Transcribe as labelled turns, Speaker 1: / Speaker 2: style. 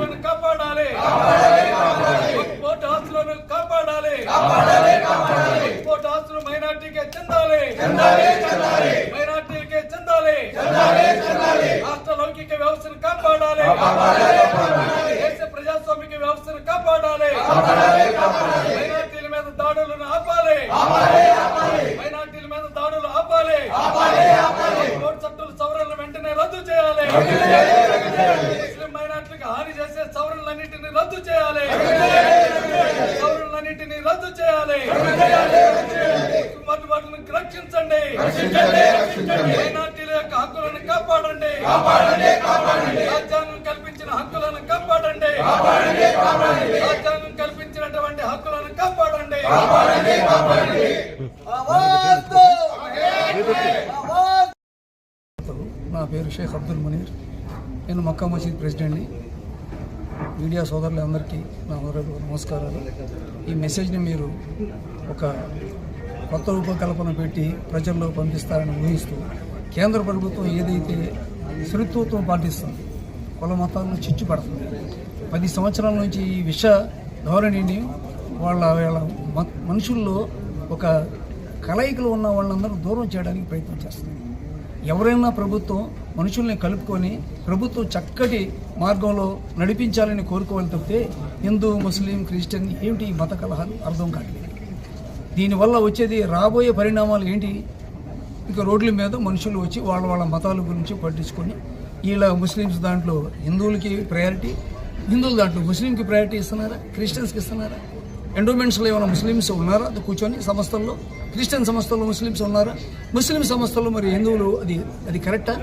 Speaker 1: ఆస్తులను కాపాడాలి. కోర్టు కాపాడాలి. కోర్టు హాస్టల్ మైనార్టీకే చెందాలి. మైనార్టీకే చెందాలి. రాష్ట్ర లౌకిక వ్యవస్థను కాపాడాలి. దేశ ప్రజాస్వామిక వ్యవస్థను కాపాడాలి. మైనార్టీల మీద దాడులను ఆపాలి. మైనార్టీల మీద దాడులు ఆపాలి. కోర్టు చట్టాలు సవరణలు వెంటనే రద్దు చేయాలి. చేసే సవరణలన్నింటినీ రద్దు చేయాలి. సవరణలన్నింటినీ రద్దు చేయాలి. మధుబాటును రక్షించండి. మైనార్టీల యొక్క హక్కులను కాపాడండి. రాజ్యాంగం కల్పించిన హక్కులను కాపాడండి. రాజ్యాంగం కల్పించినటువంటి హక్కులను కాపాడండి.
Speaker 2: నా పేరు షేక్ అబ్దుల్ మునీర్. నేను మక్కా మసీద్ ప్రెసిడెంట్ని. మీడియా సోదరులందరికీ నా నమస్కారాలు. ఈ మెసేజ్ని మీరు ఒక కొత్త రూపకల్పన పెట్టి ప్రజల్లో పంపిస్తారని ఊహిస్తూ కేంద్ర ప్రభుత్వం ఏదైతే శృత్వత్వం పాటిస్తుంది కుల మతాలను చిచ్చు పడుతుంది. పది సంవత్సరాల నుంచి ఈ విష ధోరణిని వాళ్ళ వాళ్ళ మ- మనుషుల్లో ఒక కలయికలు ఉన్న వాళ్ళందరూ దూరం చేయడానికి ప్రయత్నం చేస్తుంది ఎవరైనా ప్రభుత్వం మనుషుల్ని కలుపుకొని ప్రభుత్వం చక్కటి మార్గంలో నడిపించాలని కోరుకోవాలి తప్పితే హిందూ ముస్లిం క్రిస్టియన్ ఏమిటి ఈ మత కలహాలు? అర్థం కావట్లేదు. దీనివల్ల వచ్చేది రాబోయే పరిణామాలు ఏంటి? ఇక రోడ్ల మీద మనుషులు వచ్చి వాళ్ళ వాళ్ళ మతాల గురించి పట్టించుకొని వీళ్ళ ముస్లిమ్స్ దాంట్లో హిందువులకి ప్రయారిటీ హిందువుల దాంట్లో ముస్లింకి ప్రయారిటీ ఇస్తున్నారా? క్రిస్టియన్స్కి ఇస్తున్నారా? ఎండోమెంట్స్లో ఏమైనా ముస్లిమ్స్ ఉన్నారా? అది కూర్చొని సంస్థల్లో క్రిస్టియన్ సంస్థల్లో ముస్లిమ్స్ ఉన్నారా? ముస్లిం సంస్థల్లో మరి హిందువులు అది అది కరెక్టా